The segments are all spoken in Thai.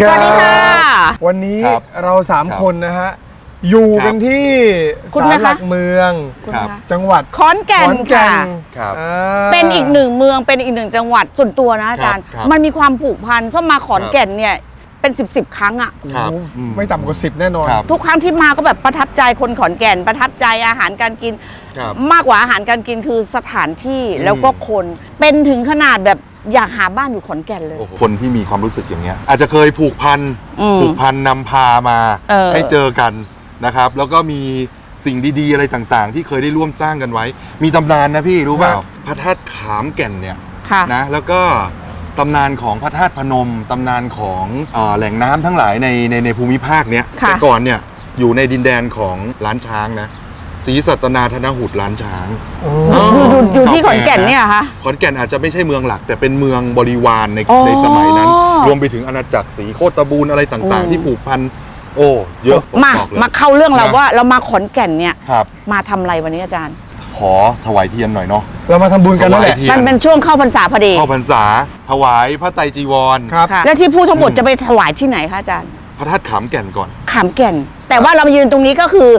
วัสดีคสรับวัสดีค่ะ วันนี้ครับเราสามครับคนนะฮะ อยู่ครับกันที่คุณศาลนะคะ หลักเมืองคุณครับคะจังหวัดขอนแก่นขอนแก่ค่ะ นครับอ่าเป็นอีกหนึ่งเมืองเป็นอีกหนึ่งจังหวัดส่วนตัวนะอาจารย์ ครับมันมีความผูกพันส้มมาขอนแก่นเนี่ยเป็นสิบสิบครั้งอะครับโอ้โหอืมไม่ต่ำกว่าสิบแน่นอน ครับ ทุกครั้งที่มาก็แบบประทับใจคนขอนแก่น ประทับใจอาหารการกิน ครับ มากกว่าอาหารการกินคือสถานที่อืมแล้วก็คนเป็นถึงขนาดแบบ อยากหาบ้านอยู่ขอนแก่นเลยโอ้โหคนที่มีความรู้สึกอย่างเงี้ย อาจจะเคยผูกพันอืมผูกพันนำพามาเออ ให้เจอกันนะครับ แล้วก็มีสิ่งดีๆอะไรต่างๆ ที่เคยได้ร่วมสร้างกันไว้ มีตำนานนะพี่รู้เปล่าครับพระธาตุขามแก่นเนี่ยค่ะ นะแล้วก็ตำนานของพระธาตุพนมตำนานของเออแหล่งน้ำทั้งหลายในในในภูมิภาคเนี้ยค่ะ แต่ก่อนเนี่ยอยู่ในดินแดนของล้านช้างนะ ศรีสัตนาธนหุตล้านช้างโอ้อ๋ออยู่อยู่อยู่ที่ขอนแก่นเนี่ยเหรอคะ ขอนแก่นอาจจะไม่ใช่เมืองหลัก แต่เป็นเมืองบริวารในอ๋อในสมัยนั้น รวมไปถึงอาณาจักรศรีโคตบูรณ์อะไรต่างอืม ๆ ที่ผูกพัน โอ้เยอะมาบอกเลยมาเข้าเรื่องเรานะว่าเรามาขอนแก่นเนี่ย ครับ มาทำอะไรวันนี้อาจารย์ ขอถวายเทียนหน่อยเนาะเรามาทำบุญกันนั่นแหละ ถวายเทียมันเป็นช่วงเข้าพรรษาพอดีเข้าพรรษา ถวายพระไตรจีวร ครับ ค่ะแล้วที่พูดทั้งหมดอืม จะไปถวายที่ไหนคะอาจารย์ พระธาตุขามแก่นก่อน ขามแก่น แต่ว่าเรามายืนตรงนี้ก็คือ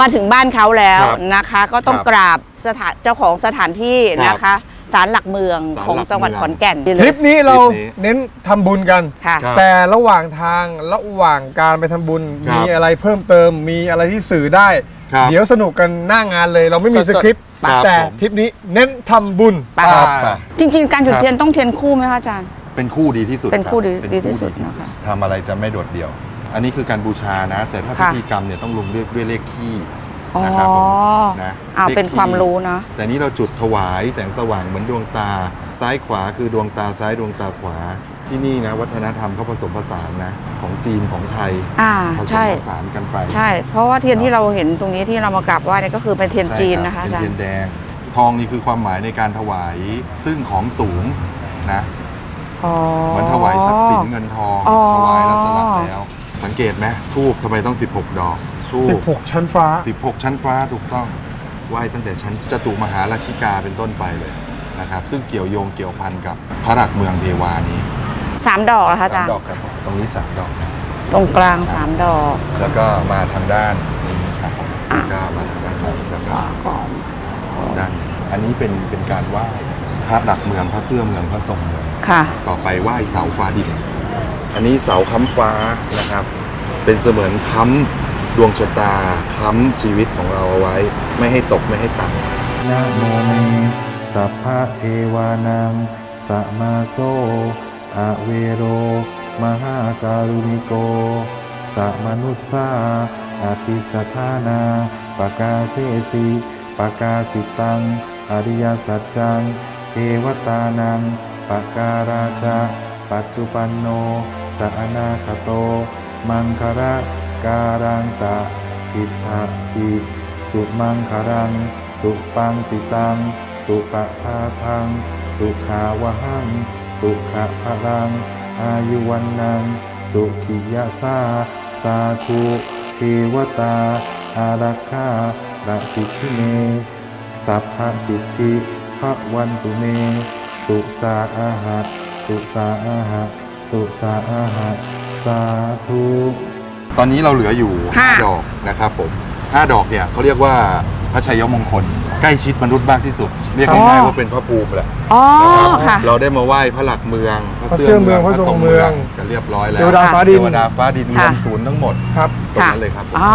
มาถึงบ้านเขาแล้วครับนะคะ ก็ต้องครับกราบสถานเจ้าของสถานที่นะคะศาลหลักเมืองศาลของหลักจังหวัดเมือง ขอนแก่นทริปนี้เราทริปนี้เน้นทำบุญกัน ค่ะ ครับ แต่ระหว่างทางระหว่างการไปทำบุญ ครับมีอะไรเพิ่มเติม มีอะไรที่สื่อได้ ครับเดี๋ยวสนุกกันหน้างานเลย เราไม่มีสสดๆ คริปต์ครับแต่ผม ทริปนี้เน้นทำบุญไป ครับไป จริง ๆ การจุดครับ เทียนต้องเทียนคู่ไหมคะอาจารย์ เป็นคู่ดีที่สุดเป็นคู่รับดีเป็นดีที่สุดดีนะคะ ทำอะไรจะไม่โดดเดี่ยว อันนี้คือการบูชานะ แต่ถ้าพิค่ะ ธีกรรมเนี่ยต้องลงด้วยด้วยเลขขี้อ๋อนะครับผมนะอ้าวลขเป็นความขี้รู้นะแต่นี้เราจุดถวายแสงสว่างเหมือนดวงตา ซ้ายขวาคือดวงตาซ้ายดวงตาขวาที่นี่นะ วัฒนธรรมเขาผสมผสานนะ ของจีนของไทยอ่าผสมใช่ ผสานกันไปใช่ เพราะว่าเทียนที่เราเห็นตรงนี้ที่เรามากราบไหว้เนี่ยก็คือเป็นเทียนใช่จีนรับนะคะอาเป็นจารเทียนย์แดง ทองนี่คือความหมายในการถวาย ซึ่งของสูงนะอ๋อ เหมือนถวายทรัพย์สินเงินทองอ๋อ ถวายแล้วสลับแล้ว สังเกตไหมทูบทำไมต้อง 16 ดอกทูบ16 ชั้นฟ้า 16 ชั้นฟ้าถูกต้องไหว้ตั้งแต่ชั้นจตุมหาราชิกาเป็นต้นไปเลยนะครับ ซึ่งเกี่ยวโยงเกี่ยวพันกับพระหลักเมืองเทวานี้สามดอกนะคะอาสาจามรย์ดอกครับตรงนี้สามดอกนะตรงกลางสามดอก แล้วก็มาทางด้านนี้ครับผมอะแล้วก็มาทางด้านนี้แล้วขก็วาก่อนด้านนี้อันนี้เป็นเป็นการไหว้พระหลักเมืองพระเสื้อเมืองพระทรงเมืองค่ะต่อไปไหว้เสาฟ้าดิน อันนี้เสาค้ำฟ้านะครับ เป็นเสมือนค้ำดวงชะตาค้ำชีวิตของเราเอาไว้ ไม่ให้ตกไม่ให้ต่ำนะโมเมสัพพะเทวานังสะมาโซอะเวโร มหาการุณิโกสัมนุสสาอาทิสธานาปกาเสสิปกาสิตัง อริยสัจจัง เทวตานังปการาจะปัจจุปันโน จะอนาคโต มังคระการันตะอิทธะทิสุมังครัง สุปังติตัง สุปะพาทัง สุขาวหัง สุขะพรัง อายุวันนัง สุขิยาสาสาธุเทวตา อารักขาระสิทธิเม สัพพสิทธิพระวันตุเม สุสาอาหะ สุสาอาหะ สุสาอาหะสาธุตอนนี้เราเหลืออยู่ห้า5ดอกนะครับผม5ดอกเนี่ยเขาเรียกว่าพระชัยมงคล ใกล้ชิดมนุษย์มากที่สุด เรียกง่ายๆว่าเป็นพระภูมิแหละอ๋อนะครับค่ะ เราได้มาไหว้พระหลักเมือง พระเสื้อเมืองพระทรงเมืองกันเรียบร้อยแล้วเทวดาฟ้าดินเทวดาฟ้าดินรวค่ะมศูนย์ทั้งหมดครับตรงนั้นเลยครับผมอ๋อ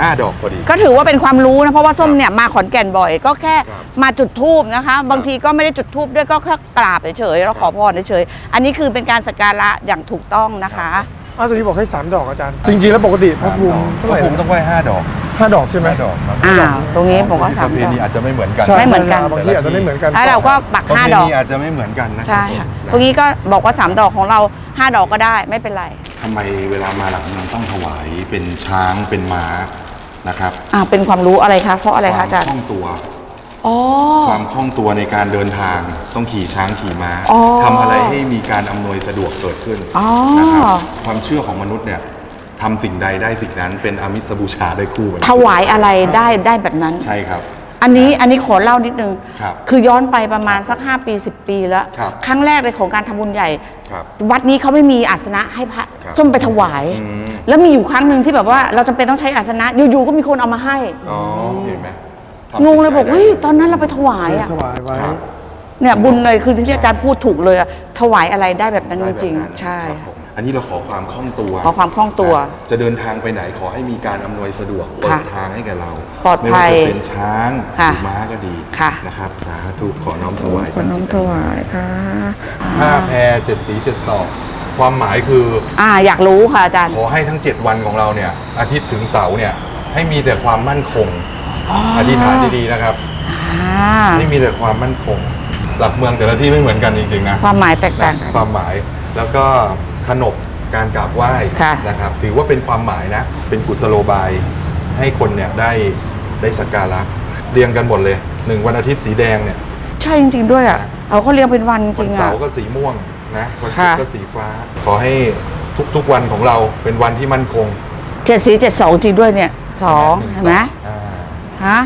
ห้าดอกพอดี ก็ถือว่าเป็นความรู้นะ เพราะว่าส้มเนี่ยมาขอนแก่นบ่อย ก็แค่ครับมาจุดทูบนะคะ บางทีก็ไม่ได้จุดทูบด้วยก็แค่กราบเฉยๆแล้วขอพรเฉยๆอันนี้คือเป็นการสักการะอย่างถูกต้องนะคะอ้าวตัวนี้บอกให้ 3 ดอกอาจารย์ จริงๆ แล้วปกติพระภูมิพเท่าระไหร่ภูมิต้องไหว้ห้าดอก ห้าดอกใช่ไหม ห้าดอกครับอ้าวตรงนี้ผมว่าสามประเพดอกณีอาจจะไม่เหมือนกันใช่ไม่เหมือนกัน บางที่อาจจะไม่เหมือนกัน แล้วเราก็ปักประห้าเพดอกณีอาจจะไม่เหมือนกันนะใช่ค่ะผมตรงนี้ก็บอกว่า3ดอกของเรา5ดอกก็ได้ไม่เป็นไร ทำไมเวลามาหลังเมืองต้องถวายเป็นช้างเป็นม้านะครับอ่าเป็นความรู้อะไรคะ เพราะอะไรคะอาจารคย์วามคล่องตัว อ๋อ ความคล่องตัวในการเดินทางต้องขี่ช้างขี่ม้าอ๋อทำอะไรให้มีการอำนวยสะดวกเกิดขึ้นอ๋อนะครับความเชื่อของมนุษย์เนี่ย ทำสิ่งใดได้สิ่งนั้นเป็นอามิสบูชาได้คู่กันถวายอะไรได้ได้แบบนั้น ใช่ครับ อันนี้อันนี้ขอเล่านิดนึงครับคือย้อนไปประมาณสัก 5 ปี 10 ปีแล้ว ครับครั้งแรกเลยของการทำบุญใหญ่ ครับวัดนี้เขาไม่มีอาสนะให้พระครับส้มไปถวาย อืม แล้วมีอยู่ครั้งหนึ่งที่แบบว่าเราจำเป็นต้องใช้อาสนะอยู่ๆก็มีคนเอามาให้อ๋อเห็นไหมงงเลยบอกเฮ้ยตอนนั้นเราไปถวายอะถวายไว้ ครับเนี่ยบุญเลยคือที่อาจารย์พูดถูกเลยอะถวายอะไรได้แบบนั้นจริงได้แบบนั้นๆใช่ครับผม อันนี้เราขอความคล่องตัวขอความคล่องตัวนะจะเดินทางไปไหนขอให้มีการอำนวยสะดวกเปิดค่ะทางให้แก่เราปลอดภัยไม่ว่าจะเป็นช้างหค่ะรือม้าก็ดีค่ะ นะครับ สาธุขอน้อมถวายขอน้อมถวายค่ะ ห้าแพรเจ็ดสีเจ็ดศอกความหมายคือ อ่าอยากรู้ค่ะอาจารย์ ขอให้ทั้ง 7 วันของเราเนี่ยอาทิตย์ถึงเสาร์เนี่ยให้มีแต่ความมั่นคงอธิษฐานดีๆนะครับ อ่าให้มีแต่ความมั่นคงหลักเมืองแต่ละที่ไม่เหมือนกันจริงๆนะความหมายแตกต่างนะกัน ความหมายแล้วก็ ขนบการกราบไหว้ค่ะนะครับ ถือว่าเป็นความหมายนะ เป็นกุศโลบาย ให้คนเนี่ยได้ได้สักการะเรียงกันหมดเลยหนึ่งวันอาทิตย์สีแดงเนี่ยใช่จริง ๆ ด้วยอะเอาเขาเรียงเป็นวันจวัรินงๆเสาอะ ร์ก็สีม่วงนะวันศุกร์ค่ะ ก็สีฟ้า ขอให้ทุกๆวันของเราเป็นวันที่มั่นคงเจ็ดสีเจ็ดสองจริงด้วยเนี่ยสองนึ่เห็นไหมสองอ่า ฮะ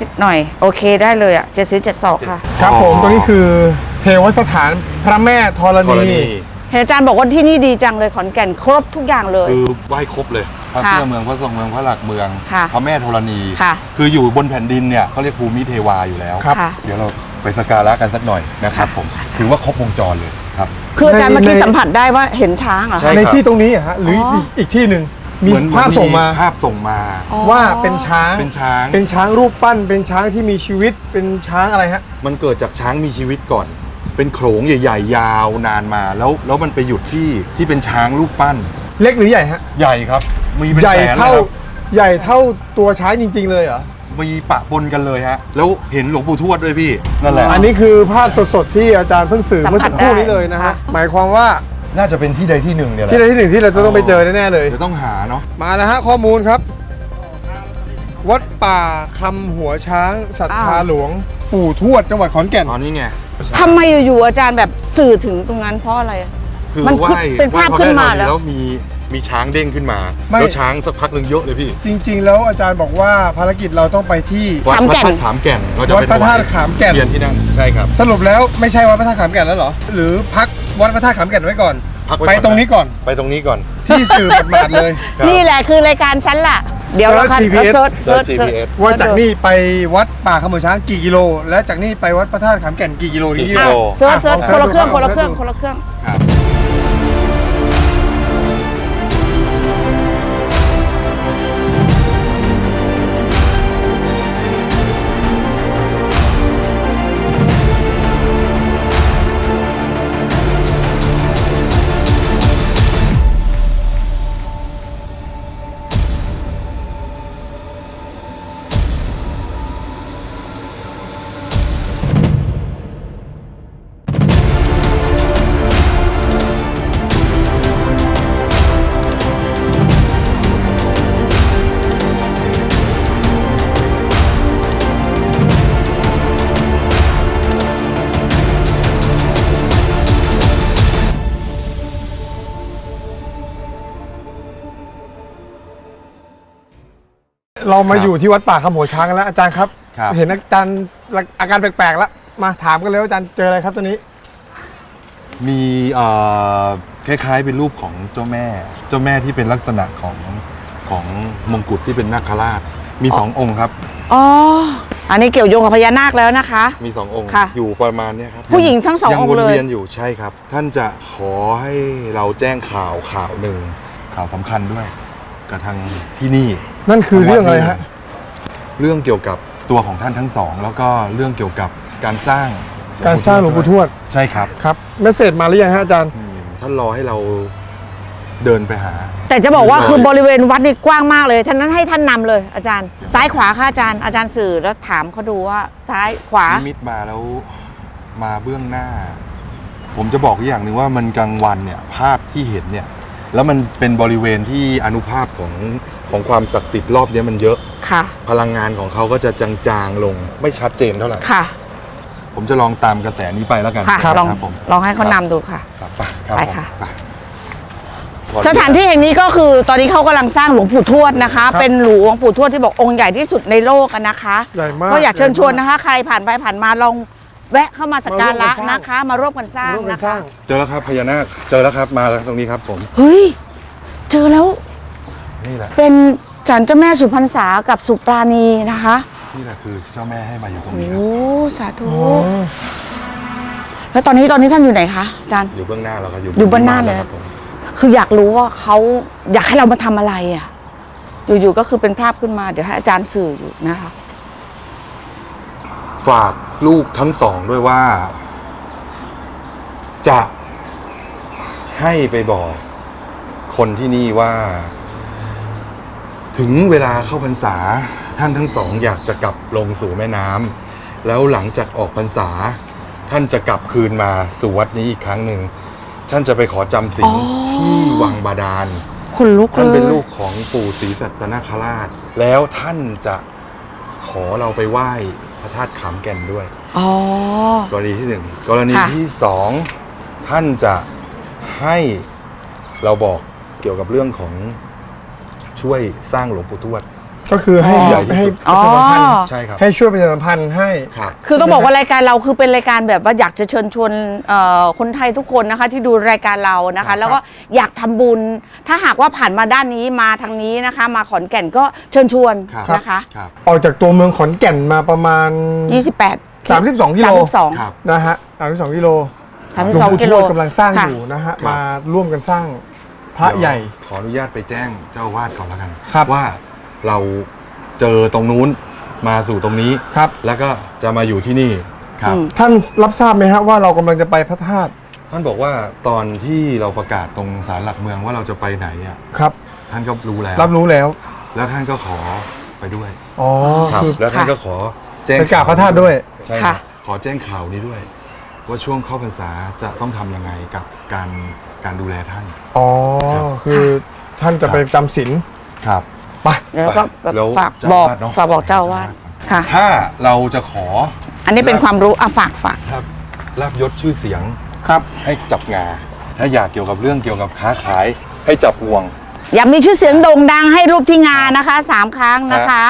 นิดหน่อย โอเคได้เลยอะเจ็ดสีเจ็ดสองค่ะ ครับผมอ๋อตัวนี้คือเทวสถานพระแม่ธรกรณีณี เห็นอาจารย์บอกว่าที่นี่ดีจังเลยขอนแก่นครบทุกอย่างเลย คือไหว้ครบเลยพระค่ะเสื้อเมืองพระทรงเมืองพระหลักเมืองค่ะพระแม่ธรณี ค่ะคืออยู่บนแผ่นดินเนี่ยเขาเรียกภูมิเทวาอยู่แล้วครับ ค่ะ เดี๋ยวเราไปสักการะกันสักหน่อยนะครับผมถือว่าครบวงจรเลยครับ คืออาจารย์ในเมื่อกี้ในสัมผัสได้ว่าเห็นช้างเหรอใช่ คะ ในครับที่ตรงนี้อะฮะหรืออออีกอีกที่หนึ่งมีเหอนภาพส่งมาภาพส่งมาอ๋อ ว่าเป็นช้างเป็นช้าง เป็นช้างรูปปั้น เป็นช้างที่มีชีวิตเป็นช้างอะไรฮะ มันเกิดจากช้างมีชีวิตก่อน เป็นโขลงใหญ่ๆ ยาวนานมาแล้วแล้วมันไปหยุดที่ที่เป็นช้างรูปปั้น เล็กหรือใหญ่ฮะ ใหญ่ครับ มีเป็นใหญ่แสนเท่าเลยครับใหญ่เท่าตัวช้างจริง ๆ เลยเหรอมีปะปนกันเลยฮะ แล้วเห็นหลวงปู่ทวดด้วยพี่นั่นแหละอันนี้คือภาพสดๆที่อาจารย์เพิ่งสื่อสัมผัสเมื่อสักครู่ได้นี้เลยนะฮะค่ะ หมายความว่าน่าจะเป็นที่ใดที่หนึ่งเนี่ยแหละที่ใดที่หนึ่งที่เราจะต้องไปเจอแน่ๆเลย เดี๋ยวต้องหาเนาะมาแล้วฮะข้อมูลครับ วัดป่าคำหัวช้างศรัทธาอ้าวหลวง ปู่ทวดจังหวัดขอนแก่น อ๋อนี่ไง ทำไมอยู่ๆอาจารย์แบบสื่อถึงตรงนั้นเพราะอะไรอะคือมันไหว้เป็นภาพไหว้ขึ้นมาพระแธรณีแล้ว แล้วมีมีช้างเด้งขึ้นมา ไม่ แล้วช้างสักพักหนึ่งเยอะเลยพี่จริง ๆ แล้วอาจารย์บอกว่าภารกิจเราต้องไปที่ วัดขามพระแก่น ธาตุขามแก่นเราจะวัดไปพระธาตุขามแก่นเทียนที่นั่นใช่ครับ สรุปแล้วไม่ใช่วัดพระธาตุขามแก่นแล้วเหรอ หรือพักวัดพระธาตุขามแก่นไว้ก่อน พักว้ไปก่อตรงนี้ก่อน ไปตรงนี้ก่อน ที่สื่อหมาดๆเลย ครับ นี่แหละคือรายการฉันล่ะ เดี๋ยวเรา Search GPS เซิร์ชเซิร์ช Search เซิร์ช GPS ว่าจากนี่ไปวัดป่าคำหัวช้างกี่กิโล และจากนี่ไปวัดพระธาตุขามแก่นกี่กิโลกี่กินี่โลอะเซิร์ชเซิร์ชอะคนละเครื่องลคนละดูเครื่องดูคนละเครื่อง ครับ เรามาอยู่ที่วัดป่าคำหัวช้างกันแล้วอาจารย์ครับ ครับ เห็นอาจารย์อาการแปลกๆแล้วมาถามกันเลยว่าอาจารย์เจออะไรครับตัวนี้ มีเอ่อคล้ายๆเป็นรูปของเจ้าแม่ เจ้าแม่ที่เป็นลักษณะของของมงกุฎที่เป็นนาคราช มีสององค์ครับ อ๋อ อันนี้เกี่ยวโยงกับพญานาคแล้วนะคะ มีสององค์ค่ะอยู่ประมาณเนี้ยครับผู้หญิงทั้งสองยังองค์วนเลยเวียนอยู่ใช่ครับ ท่านจะขอให้เราแจ้งข่าวข่าวหนึ่งข่าวสำคัญด้วยกับทางที่นี่ นั่นคือเรื่องอะไรฮะ เรื่องเกี่ยวกับตัวของท่านทั้งสอง แล้วก็เรื่องเกี่ยวกับการสร้างการสร้างหลวงปู่ทวดใช่ครับครับเมสเซจมาหรือยังฮะอาจารย์ อืมท่านรอให้เราเดินไปหา แต่จะบอกว่าใช่คือบริเวณวัดนี่กว้างมากเลยท่านนั้นให้ท่านนำเลยอาจารย์ ซ้ายขวาค่ะอาจารย์ อาจารย์สื่อแล้วถามเขาดูว่าซ้ายขวา นิมิตมาแล้วมาเบื้องหน้า ผมจะบอกอย่างหนึ่งว่ามันกลางวันเนี่ยภาพที่เห็นเนี่ย แล้วมันเป็นบริเวณที่อนุภาพของ ของความศักดิ์สิทธิ์รอบเนี้ยมันเยอะ ค่ะ พลังงานของเขาก็จะจางๆลง ไม่ชัดเจนเท่าไหร่ ค่ะ ผมจะลองตามกระแสนี้ไปแล้วกันค่ะรับลองครับผมลองให้เขานำดูค่ะ ครับไปครับไปผมค่ะ ไปขออญต สถานที่แห่งนี้ก็คือตอนนี้เขากำลังสร้างหลวงปู่ทวดนะคะ ครับเป็นหลวงปู่ทวดที่บอกองค์ใหญ่ที่สุดในโลกอะนะคะใหญ่มากก็อยากเชิญชวนนะคะ ใครผ่านไปผ่านมาลองแวะเข้ามาสักการะมาร่วมกันสร้างนะคะ มาร่วมกันสร้างร่วมกันะนสร้าคะงเจอแล้วครับพญานาคเจอแล้วครับมาแล้วตรงนี้ครับผม เฮ้ยเจอแล้ว นี่แหละเป็นศาลเจ้าแม่สุพรรษากับสุปราณีนะคะนี่แหละคือเจ้าแม่ให้มาอยู่ตรงโอ้นี้ครับสาธุแล้วตอนนี้ตอนนี้ท่านอยู่ไหนคะอาจารย์ อยู่เบื้องหน้าเราครับอยู่อยู่เบื้องหน้าเลย ครับผมคืออยากรู้ว่าเขาอยากให้เรามาทำอะไรอะ อยู่ๆก็คือเป็นภาพขึ้นมา เดี๋ยวให้อาจารย์สื่ออยู่นะคะ ฝากลูกทั้งสองด้วยว่า จะให้ไปบอก คนที่นี่ว่า ถึงเวลาเข้าพรรษาท่านทั้งสองอยากจะกลับลงสู่แม่น้ำแล้วหลังจากออกพรรษา ท่านจะกลับคืนมาสู่วัดนี้อีกครั้งหนึ่งท่านจะไปขอจำศีอ๋ลอที่วังบาดาลคนลุกเลท่านยเป็นลูกของปู่ศรีสัตนคราช แล้วท่านจะขอเราไปไหว้พระธาตุขามแก่นด้วย อ๋อ กรณีที่หนึ่งกรณีค่ะ ที่สองท่านจะให้เราบอกเกี่ยวกับเรื่องของ ช่วยสร้างหลวงปู่ทวด ก็คือให้ใหญ่ที่ให้สุด ประชาสัมพันธ์อ๋อ ใช่ครับ ให้ช่วยประชาสัมพันธ์ให้ ครับ คือต้องบอกว่ารายการเราคือเป็นรายการแบบว่าอยากจะเชิญชวนเอ่อคนไทยทุกคนนะคะ ที่ดูรายการเรานะครัคะ บ แล้วก็อยากทำบุญ ถ้าหากว่าผ่านมาด้านนี้มาทางนี้นะคะ มาขอนแก่นก็เชิญชวนครับนะคะ ครับ ออกจากตัวเมืองขอนแก่นมาประมาณ 28 32กิโล 32ครับนะฮะ32กิโล32หลวงปู่กิทโลวดกำลังสร้างค่ะ อยู่นะฮะ ครับ มาร่วมกันสร้าง พระใหญ่ เดี๋ยวขออนุญาตไปแจ้งเจ้าอาวาดก่อนแล้วกันครับ ว่าเราเจอตรงนู้นมาสู่ตรงนี้ ครับ แล้วก็จะมาอยู่ที่นี่ครับ อืม ท่านรับทราบไหมฮะว่าเรากำลังจะไปพระธาตุท่านบอกว่าตอนที่เราประกาศตรงศาลหลักเมืองว่าเราจะไปไหนอะครับ ท่านก็รู้แล้ว รับรู้แล้วแล้วท่านก็ขอไปด้วยอ๋อครับ คือ แล้วท่านก็ขอแจ้งไปกราบพระธาตุด้วย ใช่คค่ะรับขอแจ้งข่าวนี้ด้วย ว่าช่วงเข้าพรรษาจะต้องทำยังไงกับการการดูแลท่าน อ๋อ ครับคือท่านจะไปจำศีล ครับไปแล้วก็แล้วฝากเจ้าบอกอาวาสเนอะ ฝากบอกเจ้าอาวาดค่ะ ถ้าเราจะขออันนี้เป็นความรู้อะฝากฝากครับลาบยศชื่อเสียงครับ ให้จับงาถ้าอยากเกี่ยวกับเรื่องเกี่ยวกับค้าขาย ให้จับห่วง อยากมีชื่อเสียงโด่งดังให้รูปที่งานนะคะสามครั้งนะคะ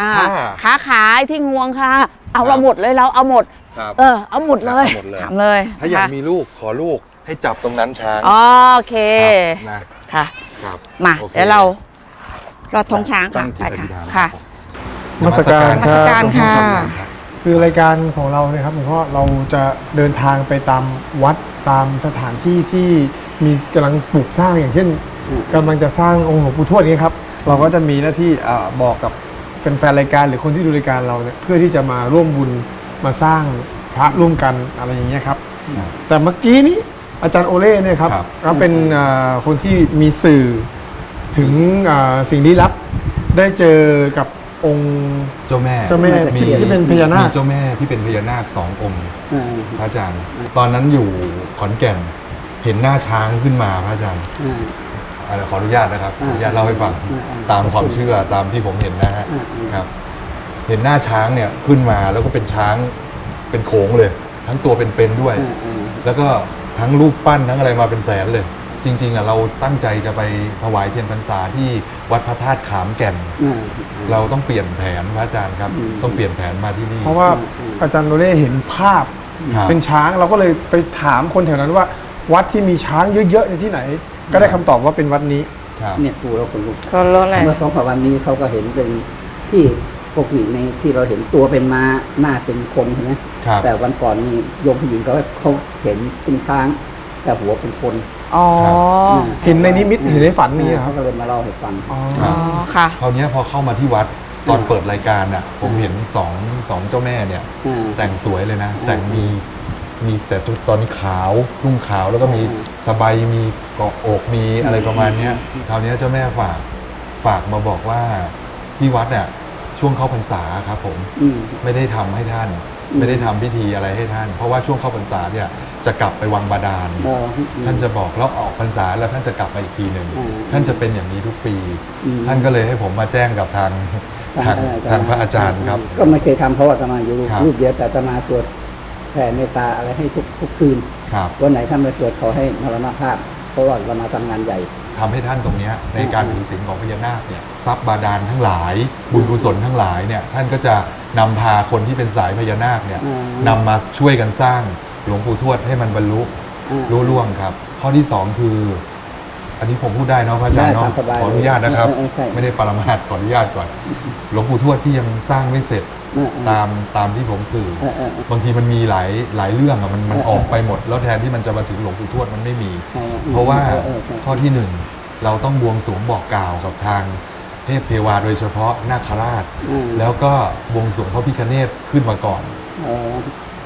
อ่าค่ะค้าขายที่งวงค่ะ เอาครับเราหมดเลยเราเอาหมด ครับเออเอาหมดเลยเอาหมดเลย ถามเลยถ้าอยากค่ะมีลูกขอลูกให้จับตรงนั้นช้างโอเคครับนะค่ะ ครับมาโอค เดี๋ยวเรารอท้องช้างค่ะตั้งจิไปตอธิษฐาน ค่ะ นมัสการนมัสการค่ะรับคือรายการของเราเนี่ยครับหลวงพ่อเราจะเดินทางไปตามวัดตามสถานที่ที่มีกำลังปลูกสร้างอย่างเช่นกำลังจะสร้างองค์หลวงปู่ทวดนี้ครับเราก็จะมีหน้าที่เอ่อบอกกับแฟนๆรายการหรือคนที่ดูรายการเราเนี่ยเพื่อที่จะมาร่วมบุญ มาสร้างพระร่วมกันอะไรอย่างเงี้ยครับ แต่เมื่อกี้นี้อาจารย์โอเล่เนี่ยครับครับ ก็เป็นเอ่อคนที่มีสื่อถึงเอ่อสิ่งลี้ลับ ได้เจอกับองค์ เจ้าแม่เจ้าแม่ที่ที่เป็นพญานาค มีเจ้าแม่ที่เป็นพญานาคสององค์ อ่าพระอาจารย์ ตอนนั้นอยู่ขอนแก่น เห็นหน้าช้างขึ้นมาพระอาจารย์อ่า อ่าขออนุญาตนะครับขออ่าอนุญาตเล่าให้ฟังอ่าอ่าตามความเชื่อตามที่ผมเห็นนะฮะอ่าอ่าครับ เห็นหน้าช้างเนี่ยขึ้นมาแล้วก็เป็นช้างเป็นโขงเลย ทั้งตัวเป็นๆด้วยอ่าอ่าแล้วก็ทั้งรูปปั้นทั้งอะไรมาเป็นแสนเลย จริงๆอะเราตั้งใจจะไปถวายเทียนพรรษาที่วัดพระธาตุขามแก่นอ่าเราต้องเปลี่ยนแผนพระอาจารย์ครับอืมต้องเปลี่ยนแผนมาที่นี่ เพราะว่าอาจารย์โนเล่เห็นภาพครับเป็นช้างเราก็เลยไปถามคนแถวนั้นว่า วัดที่มีช้างเยอะๆในที่ไหน ก็ได้คำตอบว่าเป็นวัดนี้ ครับ เนี่ยปูแล้วคนลุกก็ลดอะไรเมื่อสองสามวันนี้เขาก็เห็นเป็นที่ ปกติในที่เราเห็นตัวเป็นม้าหน้าเป็นคนใช่ไหมครับแต่วันก่อนนี่โยมผู้หญิงเขาเขาเห็นเป็นช้าง แต่หัวเป็นคนอ๋อาเห็นในนิมิตเห็นในฝันนี้เหรอคเขารับก็เลยมาเล่าให้ฟังอ๋อครัอ๋บอค่ะคราวเนี้ยพอเข้ามาที่วัดตอนเปิดรายการน่ะ ผมเห็นสองสองเจ้าแม่เนี่ยอ่าแต่งสวยเลยนะอืมแต่งมีมีแต่ตอนนี้ขาวนุ่งขาวแล้วก็มีอืมสบายมีเกาะอกมีอะไรประมาณเนี้ยอืมคราวเนี้ยเจ้าแม่ฝากฝากมาบอกว่าที่วัดเนี่ย ช่วงเข้าพรรษาครับผมอืม ไม่ได้ทำให้ท่าน อืม ไม่ได้ทำพิธีอะไรให้ท่าน เพราะว่าช่วงเข้าพรรษาเนี่ยจะกลับไปวังบาดาลเออท่านจะบอกแล้วออกพรรษาแล้วท่านจะกลับมาอีกทีหนึ่งอืมท่านจะเป็นอย่างนี้ทุกปี อืม ท่านก็เลยให้ผมมาแจ้งกับทางทางทางพระอาจารย์ครับ ก็ไม่เคยทำเพราะว่าอาตมาอยู่ครับ รูปเดียวแต่อาตมาสวดแผ่เมตตาอะไรให้ทุกทุกคืน ครับวันไหนท่านไม่สวดขอให้มรณภาพ เพราะว่าเรามาทำงานใหญ่คทำให้ท่านตรงเนี้ยในการถือศีลของพญานาคเนี่ย ทรัพย์บาดาลทั้งหลาย บุญกุศลทั้งหลายเนี่ยท่านก็จะนำพาคนที่เป็นสายพญานาคเนี่ยอืม นำมาช่วยกันสร้างหลวงปู่ทวดให้มันบรรลุอืมรุ่ล่วงครับ ข้อที่สองคือ อันนี้ผมพูดได้เนาะพระอาจารย์ได้เนาะตามสบายขออนุญาตนะครับ เออเออใช่ ไม่ได้ปรมาทขออนุญาตก่อน หลวงปู่ทวดที่ยังสร้างไม่เสร็จเออเออตามตามที่ผมสื่อ เออเออเออ บางทีมันมีหลายหลายเรื่องอะมันมันเออเออ ออกไปหมด แล้วแทนที่มันจะมาถึงหลวงปู่ทวดมันไม่มี ใช่อืมเพราะว่าออเออใช่ ข้อที่หนึ่งเราต้องบวงสรวงบอกกล่าวกับทาง เทพเทวาโดยเฉพาะนาคราช อืม แล้วก็บวงสรวงพระพิฆเนศขึ้นมาก่อนเออ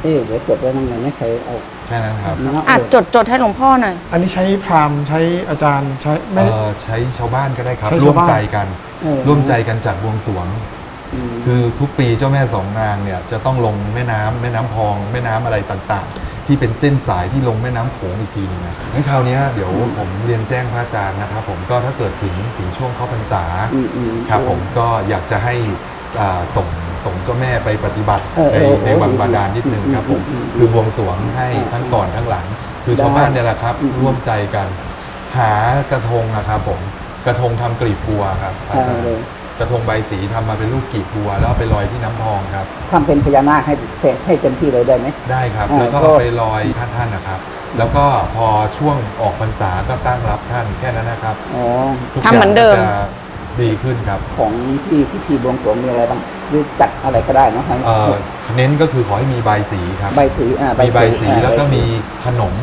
เอ๊ะเดี๋ยวจดไว้ตรงไหนไม่เคยเอาแค่นั้นครับเนาะอะจดจดให้หลวงพ่อหน่อย อันนี้ใช้พราหมณ์ใช้อาจารย์ใช้ไม่ได้เอ่อใช้ชาวบ้านก็ได้ครับ ใช้ร่วชามวบ้าน ใจกัน เออร่วมใจกันจัดบวงสรวง ม คือทุกปีเจ้าแม่สองนางเนี่ยจะต้องลงแม่น้ำแม่น้ำพอง แม่น้ำอะไรต่างๆ ที่เป็นเส้นสายที่ลงแม่น้ำโขงอีกทีหนึงนะงั้นคราวเนี้ยเดี๋ยวผมเรียนแจ้งพระอาจารย์นะครับผมก็ถ้าเกิดถึงถึงช่วงเข้าพรรษา อืมอืม ครับผมก็อยากจะให้อ่าส่งส่งเจ้าแม่ไปปฏิบัติเออในเออในวังบาดาลนิดนึงครับผมอืมอืมคือบวงสรวงให้อืมทั้งก่อนทั้งหลัง คือได้ชาวบ้านเนี่ยแหละครับ อืมร่วมใจกัน หากระทงนะครับผมกระทงทำกลีบบัวครับอาจารย์เลย กระทงใบสีทำมาเป็นรูปกลีบบัว แล้วเอาไปลอยที่น้ำพองครับ ทำเป็นพญานาคให้ให้เต็มที่เลยได้ไหม ได้ครับ อ่าแล้วก็ก็เอาไปลอยท่านท่านนะครับ แล้วก็พอช่วงออกพรรษาก็ตั้งรับท่านแค่นั้นนะครับอ๋อทุกทำเหมือนเดิม ย่างก็จะดีขึ้นครับของที่พิธีบวงสรวงมีอะไรบ้างหรือจัดอะไรก็ได้เนาะให้เอ่อเน้นก็คือขอให้มีใบสีครับใบสีอ่ามีใบสีอ่าแล้วก็ใบมีขนม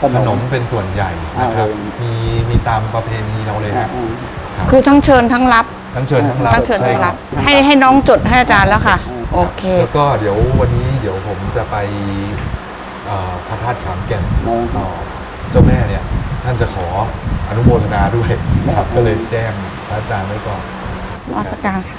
ขขนนม มเป็นส่วนใหญ่นะครับ อ่าเลย มีมีตามประเพณีเราเลยอ่าฮะอ่า ครับ คือทั้งเชิญทั้งรับ ทั้งเชิญทั้งรับทั้งเชิญใช่ทั้งครัรับบให้ให้น้องจดให้อาจารย์แล้วค่ะอืมโอเค แล้วก็เดี๋ยววันนี้เดี๋ยวผมจะไปเอ่อพระธาตุขามแก่นอืมต่อเจ้าแม่เนี่ยท่านจะขออนุโมทนาด้วยนะครับอืมก็เลยแจ้งพระอาจารย์ไว้ก่อนนมัสการค่ะ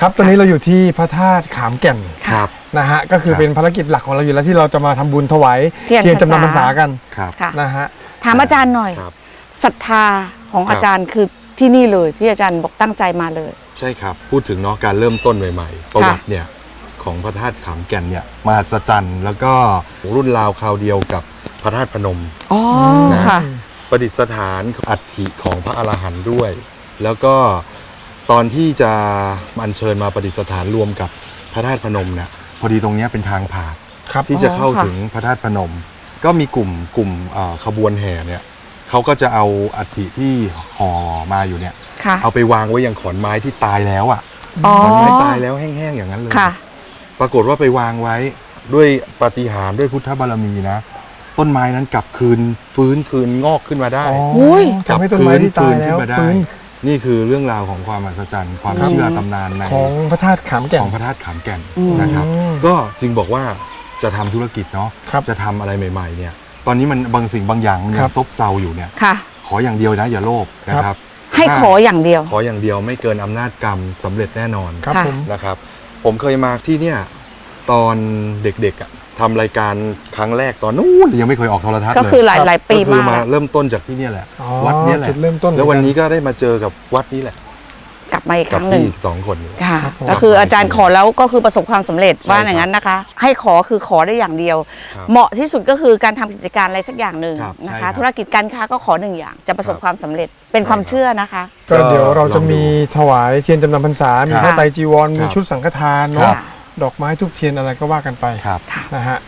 ครับตอนนี้เราอยู่ที่พระธาตุขามแก่นครับ นะฮะก็คือครับเป็นภารกิจหลักของเราอยู่แล้วที่เราจะมาทำบุญถวายเทียนเทียนจำนำพรพรรรษาษากันครับ ค่ะ นะฮะ ถามอาจารย์หน่อยครับศรัทธาของอาจารย์คือที่นี่เลยที่อาจารย์บอกตั้งใจมาเลย ใช่ครับ พูดถึงเนาะการเริ่มต้นใหม่ๆ ประวัติเนี่ยของพระธาตุขามแก่นเนี่ยมหัศจรรย์แล้วก็รุ่นราวคราวเดียวกับพระธาตุพนม อ๋อ นะ ค่ะ ประดิษฐานอัฐิของพระอรหันต์ด้วย แล้วก็ ตอนที่จะอัญเชิญมาประดิษฐานรวมกับพระธาตุพนมเนี่ยพอดีตรงเนี้ยเป็นทางผ่านครับที่จะเข้าอ๋อค่ะถึงพระธาตุพนม ก็มีกลุ่มกลุ่มเอ่อขบวนแห่เนี่ยเขาก็จะเอาอัฐิที่ห่อมาอยู่เนี่ย ค่ะ เอาไปวางไว้ยังขอนไม้ที่ตายแล้วอะอ๋อ ขอนไม้ตายแล้วแห้งๆอย่างนั้นเลย ค่ะ ปรากฏว่าไปวางไว้ด้วยปาฏิหาริย์ด้วยพุทธบารมีนะ ต้นไม้นั้นกลับคืนฟื้นคืนงอกขึ้นมาได้อ๋ออุ้ย ทำให้ต้นไม้ที่ตายแล้วฟื้นขึ้ นมาได้ฟื้นนี่คือเรื่องราวของความมหัศจรรย์ ความครับเชื่อตำนานในของพระธาตุขามแก่นของพระธาตุขามแก่นอืมนะครับอืมก็จึงบอกว่าจะทำธุรกิจเนาะครับจะทำอะไรใหม่ๆเนี่ย ตอนนี้มันบางสิ่งบางอย่างมันยัครังบซบเซาอยู่เนี่ยค่ะขออย่างเดียวนะอย่าโลภนะครับ ให้ขออย่างเดียว ขออย่างเดียวไม่เกินอำนาจกรรมสำเร็จแน่นอนครับค่ะผมนะครับ ผมเคยมาที่เนี่ยตอนเด็กๆอะ ทำรายการครั้งแรกตอนนู้นยังไม่เคยออกโทรทัศน์ก็เลยคือหลายหลายปีก็คือมากมาเริ่มต้นจากที่เนี่ยแหละ อ๋อวัดเนี่ยแหละจุดเริ่มต้นแล้ววันนี้ก็ได้มาเจอกับวัดนี้แหละ กลับมาอีกคกับรั้งหนึ่พี่งอีกสองคนนี้ ค่ะ ครับผม ก็คืออาจารย์ขอแล้วก็คือประสบความสำเร็จใช่ว่าอย่างนั้นนะคะ ให้ขอคือขอได้อย่างเดียว ครับเหมาะที่สุดก็คือการทำกิจการอะไรสักอย่างหนึ่งครับนะใช่ครัคะ บธุรกิจการค้าก็ขอหนึ่งอย่างจะประสบครับ ความสำเร็จเป็นความใช่ครับเชื่อนะคะ ก็เดี๋ยวเราจะลองดูมีถวายเทียนจำนำพรรษา มีครับพระไตรจีวรคมีรับชุดสังฆทานครัเนาะบ ดอกไม้ทุกเทียนอะไรก็ว่ากันไปครับ นะฮะ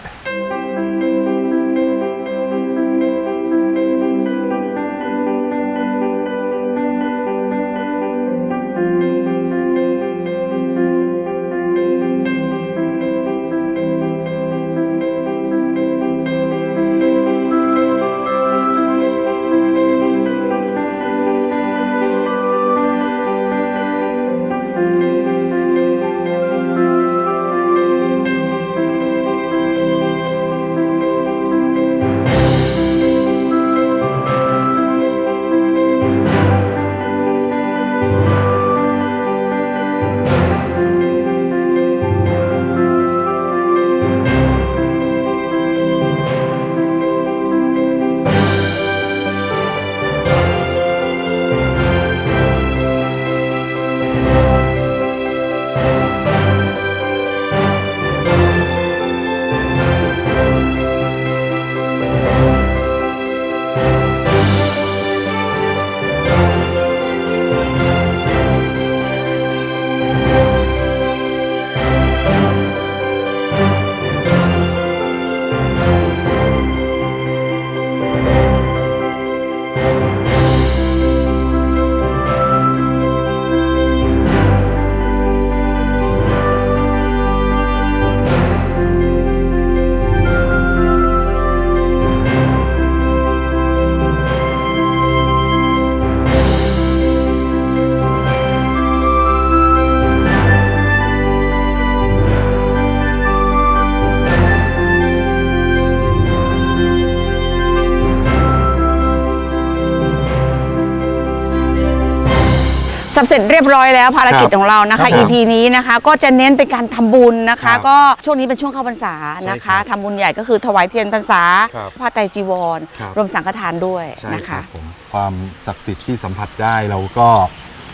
สำเร็จเรียบร้อยแล้วภารกิจครับของเรานะครัคะ บผม EP นี้นะคะ ก็จะเน้นเป็นการทำบุญนะคะครับก็ช่วงนี้เป็นช่วงเข้าพรรษานะใช่ครัคะบทำบุญใหญ่ก็คือถวายเทียนพรรษาครับผ้าไตรจีวร ครับ รวมสังฆทานด้วยใช่นะครัคะ บผมความศักดิ์สิทธิ์ที่สัมผัสได้เราก็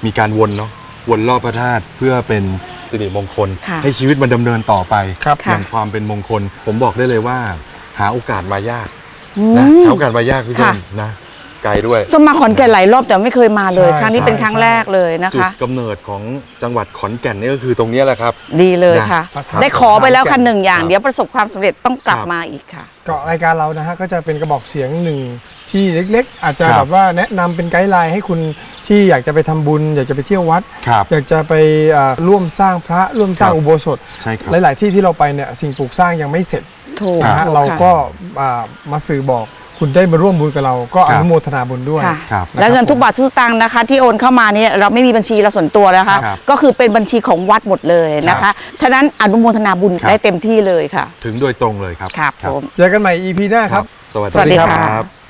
มีการวนเนาะวนรอบพระธาตุเพื่อเป็นสิริมงคล ค่ะให้ชีวิตมันดำเนินต่อไปครับค่ะ อย่างความเป็นมงคล ผมบอกได้เลยว่า หาโอกาสมายากอืนะมหาโอกาสมายากพี่ต้นค่ะนะ ไกลด้วยส้มมาขอนแก่นหลายรอบแต่ไม่เคยมาเลย ใช่ครั้งนี้เป็นใช่ ครั้งใช่แรกเลยนะจุดคะ กำเนิดของจังหวัดขอนแก่นนี่ก็คือตรงเนี้ยแหละครับ ดีเลยค่ะพระธาตุได้ขอไปแล้วค่ะหนึ่งอย่าง ครับ เดี๋ยวประสบความสำเร็จต้องกลับครับมาอีกค่ะก็รายการเรานะฮะก็จะเป็นกระบอกเสียงหนึ่งที่เล็กๆ อาจจะครับ แบบว่าแนะนำเป็นไกด์ไลน์ให้คุณที่อยากจะไปทำบุญ อยากจะไปเที่ยววัด ครับ อยากจะไปอ่าร่วมสร้างพระร่วมสร้างครับ อุโบสถ ใช่ครับ หลาย ๆ ที่ที่เราไปเนี่ยสิ่งปลูกสร้างยังไม่เสร็จถูกนะฮะถูกเราค่ะก็อ่ามาสื่อบอก คุณได้มาร่วมบุญกับเรา ก็คอรับนุโมทนาบุญด้วยค่ะครับแล้วเงินทุกบาททุกสตังค์นะคะ ที่โอนเข้ามาเนี่ยเราไม่มีบัญชีเราส่วนตัวแล้วนะคะ ครับก็คือเป็นบัญชีของวัดหมดเลยนะครัคะบฉะนั้นอนุโมทนาบุญครับ ได้เต็มที่เลยค่ะ ถึงโดยตรงเลยครับครับผม เจอกันใหม่ EP หน้าครับ สวัสสวัสดีดีค่ะครับ